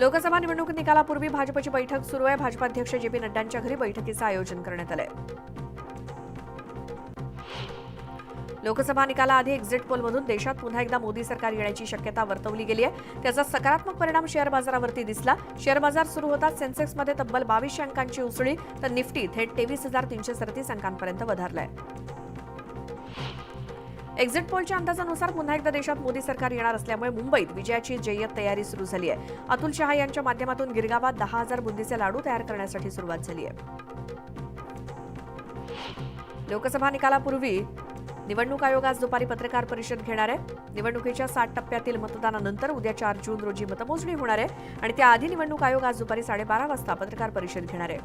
लोकसभा निवडणूक निकालापूर्वी भाजपची बैठक सुरू आहे. भाजपाध्यक्ष जे पी नड्डांच्या घरी बैठकीचं आयोजन करण्यात आलंय. लोकसभा निकालाआधी एक्झिट पोलमधून देशात पुन्हा एकदा मोदी सरकार येण्याची शक्यता वर्तवली गेली आहे. त्याचा सकारात्मक परिणाम शेअर बाजारावरती दिसला. शेअर बाजार सुरू होताच सेन्सेक्समध्ये तब्बल बावीसशे अंकांची उसळी तर निफ्टी थेट तेवीस हजार तीनशे सदतीस अंकांपर्यंत वधारलाय. एक्झिट पोलच्या अंदाजानुसार पुन्हा एकदा देशात मोदी सरकार येणार असल्यामुळे मुंबईत विजयाची जय्यत तयारी सुरू झाली आहे. अतुल शहा यांच्या माध्यमातून गिरगावात दहा हजार बुंदीचे लाडू तयार करण्यासाठी सुरुवात झाली आहे. लोकसभा निकालापूर्वी निवडणूक आयोग आज दुपारी पत्रकार परिषद घेणार आहे. निवडणुकीच्या साठ टप्प्यातील मतदानानंतर उद्या चार जून रोजी मतमोजणी होणार आहे आणि त्याआधी निवडणूक आयोग आज दुपारी साडेबारा वाजता पत्रकार परिषद घेणार आहे.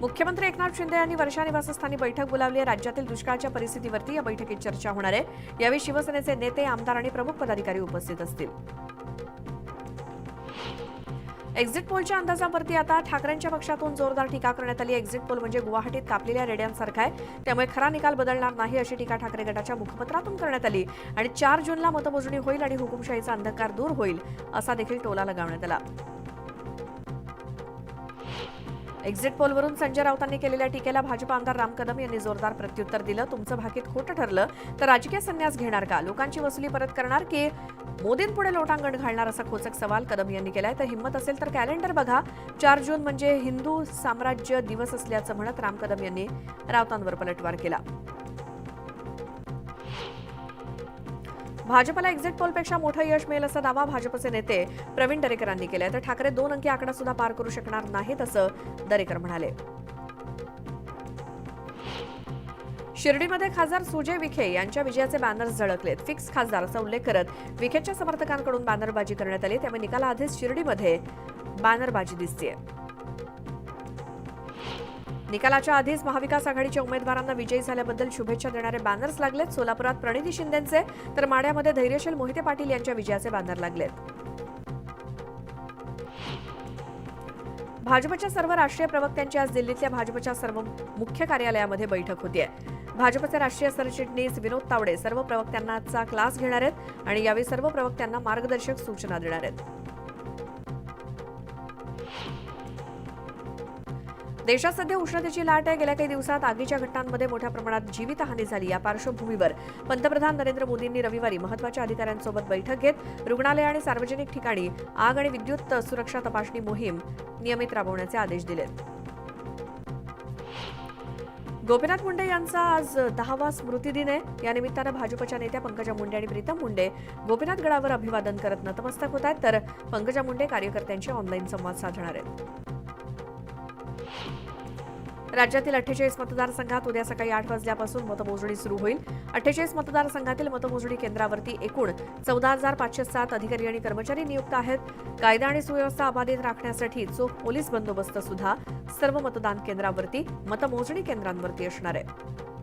मुख्यमंत्री एकनाथ शिंदे यांनी वर्षा निवासस्थानी बैठक बोलावली आहे. राज्यातील दुष्काळाच्या परिस्थितीवरती या बैठकीत चर्चा होणार आहे. यावेळी शिवसेनेचे नेते आमदार आणि प्रमुख पदाधिकारी उपस्थित असतील. एक्झिट पोलच्या अंदाजावरती आता ठाकरेंच्या पक्षातून जोरदार टीका करण्यात आली एक्झिट पोल म्हणजे गुवाहाटीत कापलेल्या रेड्यांसारखा आहे. त्यामुळे खरा निकाल बदलणार नाही अशी टीका ठाकरे गटाच्या मुखपत्रातून करण्यात आली. आणि चार जूनला मतमोजणी होईल आणि हुकुमशाहीचा अंधकार दूर होईल असा देखील टोला लगावण्यात आला. एक्झिट पोलवरून संजय राऊतांनी केलेल्या टीकेला भाजप आमदार राम कदम यांनी जोरदार प्रत्युत्तर दिलं. तुमचं भाकीत खोटं ठरलं. तर राजकीय संन्यास घेणार का? लोकांची वसुली परत करणार की मोदींपुढे लोटांगण घालणार असा खोचक सवाल कदम यांनी केलाय. तर हिंमत असेल तर कॅलेंडर बघा. चार जून म्हणजे हिंदू साम्राज्य दिवस असल्याचं म्हणत राम कदम यांनी राऊतांवर पलटवार केला. भाजपला एक्झिट पोलपेक्षा मोठं यश मिळेल असा दावा भाजपचे नेते प्रवीण दरेकरांनी केलाय. तर ठाकरे दोन अंकी आकडा सुद्धा पार करू शकणार नाहीत असं दरेकर म्हणाले. शिर्डीमध्ये खासदार सुजय विखे यांच्या विजयाचे बॅनर्स झळकलेत. फिक्स खासदार असा उल्लेख करत विखेच्या समर्थकांकडून बॅनरबाजी करण्यात आली. त्यामुळे निकालाआधीच शिर्डीमध्ये बॅनरबाजी दिसतेय. निकालाच्या आधीच महाविकास आघाडीच्या उमेदवारांना विजयी झाल्याबद्दल शुभेच्छा देणारे बॅनर्स लागलेत. सोलापुरात प्रणिती शिंदेचे तर माड्यामध्ये धैर्यशील मोहिते पाटील यांच्या विजयाचे बॅनर लागलेत. भाजपच्या सर्व राष्ट्रीय प्रवक्त्यांची आज दिल्लीतल्या भाजपच्या सर्व मुख्य कार्यालयामध्ये बैठक होतीये. भाजपचे राष्ट्रीय सरचिटणीस विनोद तावडे सर्व प्रवक्त्यांचा क्लास घेणार आहेत आणि यावेळी सर्व प्रवक्त्यांना मार्गदर्शक सूचना देणार आहेत. देशात सध्या उष्णतेची लाट आहे. गेल्या काही दिवसात आगीच्या घटनांमध्ये मोठ्या प्रमाणात जीवितहानी झाली. या पार्श्वभूमीवर पंतप्रधान नरेंद्र मोदींनी रविवारी महत्त्वाच्या अधिकाऱ्यांसोबत बैठक घेत रुग्णालय आणि सार्वजनिक ठिकाणी आग आणि विद्युत सुरक्षा तपासणी मोहीम नियमित राबवण्याचे आदेश दिलेत गोपीनाथ मुंडे यांचा आज दहावा स्मृतिदिन आहे. या निमित्तानं भाजपच्या नेत्या पंकजा मुंडे आणि प्रीतम मुंडे गोपीनाथ गडावर अभिवादन करत नतमस्तक होत आहेत. तर पंकजा मुंडे कार्यकर्त्यांशी ऑनलाईन संवाद साधणार आहेत. राज्यातील अठ्ठेचाळीस मतदारसंघात उद्या सकाळी आठ वाजल्यापासून मतमोजणी सुरू होईल. अठ्ठेचाळीस मतदारसंघातील मतमोजणी केंद्रावरती एकूण चौदा हजार पाचशे सात अधिकारी आणि कर्मचारी नियुक्त आहेत. कायदा आणि सुव्यवस्था अबाधित राखण्यासाठी चोख पोलीस बंदोबस्त सुद्धा सर्व मतदान केंद्रावरती मतमोजणी केंद्रांवरती असणार आहे.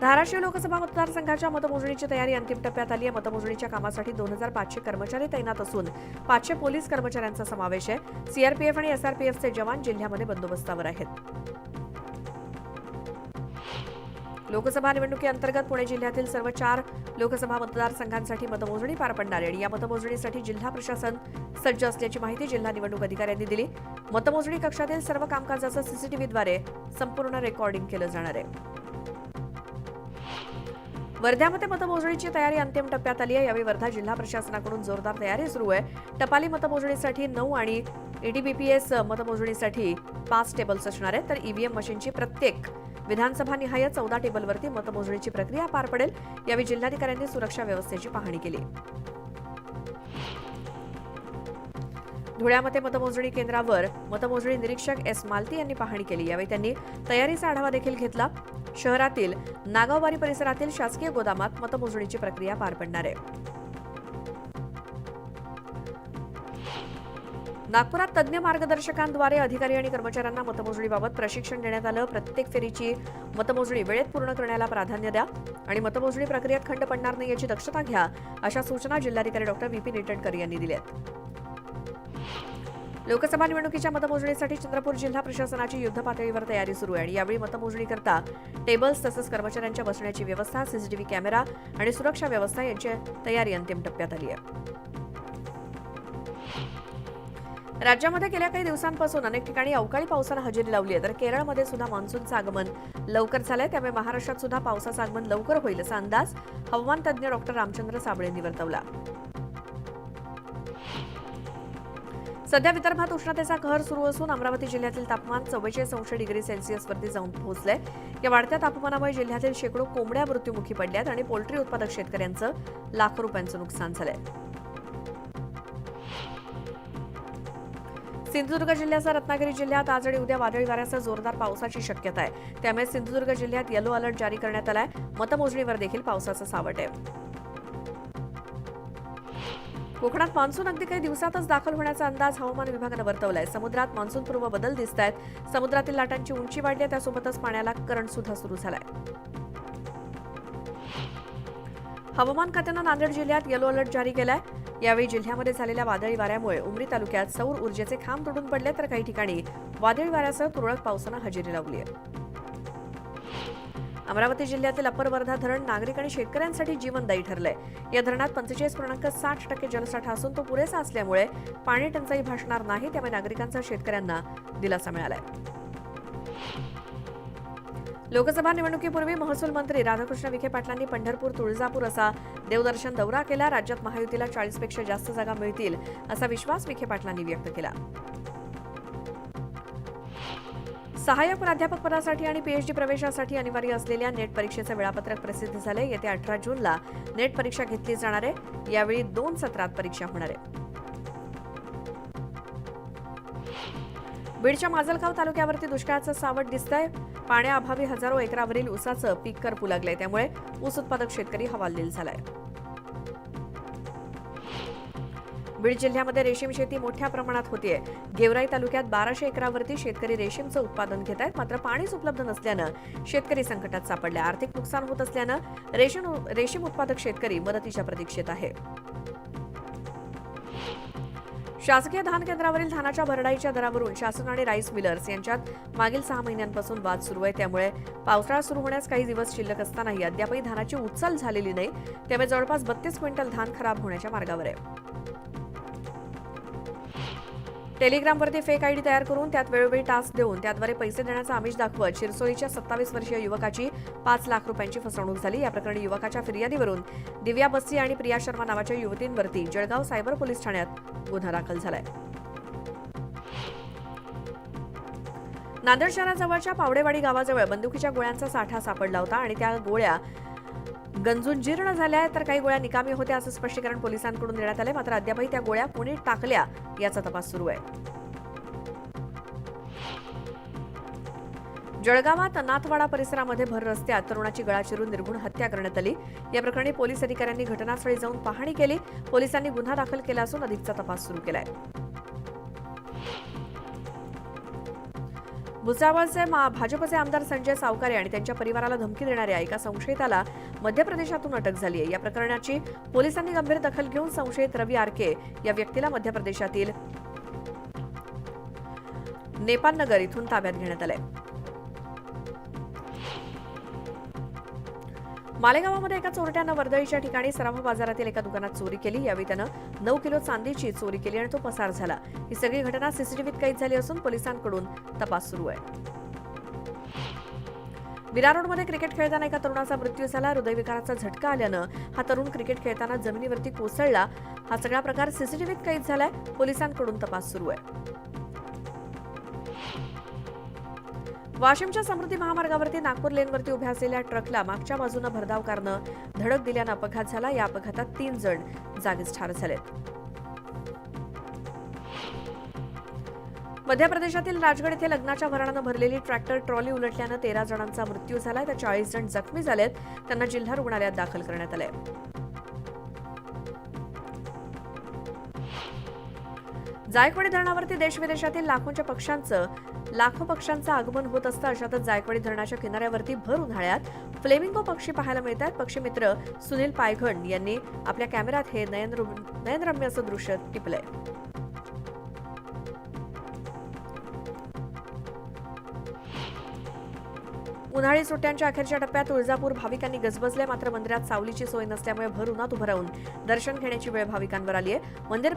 धाराशिव लोकसभा मतदारसंघाच्या मतमोजणीची तयारी अंतिम टप्प्यात आली आहे. मतमोजणीच्या कामासाठी दोन हजार पाचशे कर्मचारी तैनात असून पाचशे पोलीस कर्मचाऱ्यांचा समावेश आहे. सीआरपीएफ आणि एसआरपीएफचे जवान जिल्ह्यामध्ये बंदोबस्तावर आहेत. लोकसभा निवडणुकीअंतर्गत पुणे जिल्ह्यातील सर्व चार लोकसभा मतदारसंघांसाठी मतमोजणी पार पडणार आहे. आणि या मतमोजणीसाठी जिल्हा प्रशासन सज्ज असल्याची माहिती जिल्हा निवडणूक अधिकाऱ्यांनी दिली. मतमोजणी कक्षातील सर्व कामकाजाचं सीसीटीव्हीद्वारे संपूर्ण रेकॉर्डिंग केलं जाणार आहे. वर्ध्यामध्ये मतमोजणीची तयारी अंतिम टप्प्यात आली आहे. यावेळी वर्धा जिल्हा प्रशासनाकडून जोरदार तयारी सुरू आहे. टपाली मतमोजणीसाठी नऊ आणि ईडीबीपीएस मतमोजणीसाठी पाच टेबल्स असणार आहेत. तर ईव्हीएम मशीनची प्रत्येक विधानसभा निहाय चौदा टेबलवरती मतमोजणीची प्रक्रिया पार पडेल. यावेळी जिल्हाधिकाऱ्यांनी सुरक्षा व्यवस्थेची पाहणी केली. धुळ्यामध्ये मतमोजणी केंद्रावर मतमोजणी निरीक्षक एस मालती यांनी पाहणी केली. यावेळी त्यांनी तयारीचा आढावा देखील घेतला. शहरातील नागावबारी परिसरातील शासकीय गोदामात मतमोजणीची प्रक्रिया पार पडणार आहे. नागपुरात तज्ज्ञ मार्गदर्शकांद्वारे अधिकारी आणि कर्मचाऱ्यांना मतमोजणीबाबत प्रशिक्षण देण्यात आलं. प्रत्येक फेरीची मतमोजणी वेळेत पूर्ण करण्याला प्राधान्य द्या आणि मतमोजणी प्रक्रियेत खंड पडणार नाही याची दक्षता घ्या अशा सूचना जिल्हाधिकारी डॉक्टर व्ही पी निटणकर यांनी दिल्या आहेत लोकसभा निवडणुकीच्या मतमोजणीसाठी चंद्रपूर जिल्हा प्रशासनाची युद्ध पातळीवर तयारी सुरू आहे आणि यावेळी मतमोजणीकरता टेबल्स तसंच कर्मचाऱ्यांच्या बसण्याची व्यवस्था सीसीटीव्ही कॅमेरा आणि सुरक्षा व्यवस्था यांची तयारी अंतिम टप्प्यात आली आहे. राज्यामध्ये गेल्या काही दिवसांपासून अनेक ठिकाणी अवकाळी पावसानं हजेरी लावली आहे. तर केरळमध्ये सुद्धा मान्सूनचं आगमन लवकर झालंय. त्यामुळे महाराष्ट्रात सुद्धा पावसाचं आगमन लवकर होईल असा अंदाज हवामान तज्ज्ञ डॉक्टर रामचंद्र साबळेंनी वर्तवला. सध्या विदर्भात उष्णतेचा कहर सुरू असून अमरावती जिल्ह्यातील तापमान चव्वेचाळीस अंश डिग्री सेल्सिअसवरती जाऊन पोहोचलंय. या वाढत्या तापमानामुळे जिल्ह्यातील शेकडो कोंबड्या मृत्युमुखी पडल्यात आणि पोल्ट्री उत्पादक शेतकऱ्यांचं लाखो रुपयांचं नुकसान झालंय. सिंधुदुर्ग जिल्ह्यासह रत्नागिरी जिल्ह्यात आज आणि उद्या वादळी वाऱ्यासह जोरदार पावसाची शक्यता आहे. त्यामुळे सिंधुदुर्ग जिल्ह्यात येलो अलर्ट जारी करण्यात आलाय. मतमोजणीवर देखील पावसाचं सावट आहे. कोकणात मान्सून अगदी काही दिवसातच दाखल होण्याचा अंदाज हवामान विभागानं वर्तवलाय. समुद्रात मान्सूनपूर्व बदल दिसत आहेत समुद्रातील लाटांची उंची वाढली आहे त्यासोबतच पाण्याला करंट सुद्धा सुरू झालाय. हवामान खात्यानं नांदेड जिल्ह्यात येलो अलर्ट जारी केलाय. यावेळी जिल्ह्यामध्ये झालेल्या वादळी वाऱ्यामुळे उमरी तालुक्यात सौर ऊर्जेचे खांब तोडून पडले तर काही ठिकाणी वादळी वाऱ्यासह तुरळक पावसानं हजेरी लावली आहे. अमरावती जिल्ह्यातील अप्पर वर्धा धरण नागरिक आणि शेतकऱ्यांसाठी जीवनदायी ठरलंय. या धरणात पंचेचाळीस पूर्णांक साठ टक्के जलसाठा असून तो पुरेसा असल्यामुळे पाणी टंचाई भासणार नाही त्यामुळे नागरिकांचा शेतकऱ्यांना दिलासा मिळालाय. लोकसभा निवडणुकीपूर्वी महसूल मंत्री राधाकृष्ण विखे पाटलांनी पंढरपूर तुळजापूर असा देवदर्शन दौरा केला. राज्यात महायुतीला चाळीसपेक्षा जास्त जागा मिळतील असा विश्वास विखे पाटलांनी व्यक्त केला. सहाय्यक प्राध्यापक पदासाठी आणि पीएचडी प्रवेशासाठी अनिवार्य असलेल्या नेट परीक्षेचं वेळापत्रक प्रसिद्ध झाले येत्या अठरा जूनला नेट परीक्षा घेतली जाणार आहे. यावेळी दोन सत्रात परीक्षा होणार आहे. बीडच्या माजलगाव तालुक्यावरती दुष्काळाचं सावट दिसतंय. पाण्याअभावी हजारो एकरावरील ऊसाचं पीक करपू लागलंय. त्यामुळे ऊस उत्पादक शेतकरी हवालदिल झालाय. बीड जिल्ह्यामध्ये रेशीम शेती मोठ्या प्रमाणात होतीये. गेवराई तालुक्यात बाराशे एकरावरती शेतकरी रेशीमचं उत्पादन घेत आहेत मात्र पाणीच उपलब्ध नसल्यानं शेतकरी संकटात सापडले आर्थिक नुकसान होत असल्यानं रेशीम रेशीम उत्पादक शेतकरी मदतीच्या प्रतीक्षेत आहे. शासकीय धान केंद्रावरील धानाच्या भरडाईच्या दरावरून शासन आणि राईस मिलर्स यांच्यात मागील सहा महिन्यांपासून वाद सुरू आहे. त्यामुळे पावसाळा सुरू होण्यास काही दिवस शिल्लक असतानाही अद्यापही धानाची उचल झालेली नाही. त्यामुळे जवळपास बत्तीस क्विंटल धान खराब होण्याच्या मार्गावर आहे. टेलिग्रामवरती फेक आयडी तयार करून त्यात वेळोवेळी टास्क देऊन त्याद्वारे पैसे देण्याचा आमिष दाखवत शिरसोलीच्या सत्तावीस वर्षीय युवकाची पाच लाख रुपयांची फसवणूक झाली. या प्रकरणी युवकाच्या फिर्यादीवरून दिव्या बस्सी आणि प्रिया शर्मा नावाच्या युवतींवरती जळगाव सायबर पोलीस ठाण्यात गुन्हा दाखल झालाय. नांदेड शहराजवळच्या पावडेवाडी गावाजवळ बंदुकीच्या गोळ्यांचा साठा सापडला होता आणि त्या गोळ्या गंजून जीर्ण झाल्या आहेत तर काही गोळ्या निकामी होत्या असं स्पष्टीकरण पोलिसांकडून देण्यात आले मात्र अद्यापही त्या गोळ्या पुणे टाकल्या याचा तपास सुरू आहे. जळगावात नाथवाडा परिसरामध्ये भर रस्त्यात तरुणाची गळा चिरून निर्गुण हत्या करण्यात आली. या प्रकरणी पोलीस अधिकाऱ्यांनी घटनास्थळी जाऊन पाहणी केली. पोलिसांनी गुन्हा दाखल केला असून अधिकचा तपास सुरू केला आहे भुसावळचे मा- भाजपचे आमदार संजय सावकारे आणि त्यांच्या परिवाराला धमकी देणाऱ्या एका संशयिताला मध्य प्रदेशातून अटक झाली आहे. या प्रकरणाची पोलिसांनी गंभीर दखल घेऊन संशयित रवी आरके या व्यक्तीला मध्य प्रदेशातील नेपाल नगर इथून ताब्यात घेण्यात आलंय. मालेगावामध्ये एका चोरट्यानं वर्दळीच्या ठिकाणी सराफा बाजारातील एका दुकानात चोरी केली. यावेळी त्यानं नऊ किलो चांदीची चोरी केली आणि तो पसार झाला. ही सगळी घटना सीसीटीव्हीत कैद झाली असून पोलिसांकडून तपास सुरू आहे. विरार रोडमध्ये क्रिकेट खेळताना एका तरुणाचा मृत्यू झाला. हृदयविकाराचा झटका आल्यानं हा तरुण क्रिकेट खेळताना जमिनीवरती कोसळला. हा सगळा प्रकार सीसीटीव्हीत कैद झालाय. पोलिसांकडून तपास सुरू आहे. वाशिमच्या समृद्धी महामार्गावरती नागपूर लेनवरती उभ्या असलेल्या ट्रकला मागच्या बाजूनं भरधाव कारनं धडक दिल्यानं अपघात झाला. या अपघातात तीन जण जागीच ठार झालेत. मध्य प्रदेशातील राजगड येथे लग्नाच्या भरणानं भरलेली ट्रॅक्टर ट्रॉली उलटल्यानं तेरा जणांचा मृत्यू झालाय तर चाळीस जण जखमी झालेत. त्यांना जिल्हा रुग्णालयात दाखल करण्यात आलंय. जायकवाडी धरणावरती देशविदेशातील लाखोंच्या पक्ष्यांचं लाखो पक्ष्यांचं आगमन होत असतं अशातच जायकवाडी धरणाच्या किनाऱ्यावरती भर उन्हाळ्यात. फ्लेमिंगो पक्षी पाहायला मिळतात. पक्षीमित्र पक्षी मित्र सुनील पायघण यांनी आपल्या कॅमेऱ्यात हे नयनरम नयनरम्य असं दृश्य टिपलंय. उन्हाळी सुट्ट्यांच्या अखेरच्या टप्प्यात तुळजापूर भाविकांनी गजबजले मात्र मंदिरात सावलीची सोय नसल्यामुळे भर उन्हात उभं राहून दर्शन घेण्याची वेळ भाविकांवर आली आहे मंदिर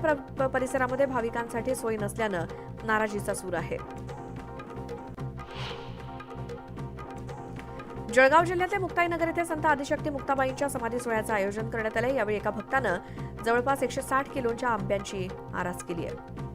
परिसरामध्ये भाविकांसाठी सोय नसल्यानं नाराजीचा सूर आहे. जळगाव जिल्ह्यातल्या मुक्ताईनगर येथे संत आदिशक्ती मुक्ताबाईंच्या समाधी सोहळ्याचं आयोजन करण्यात आलं यावेळी एका भक्तानं जवळपास एकशे साठ किलोच्या आंब्यांची आरास केली आहे.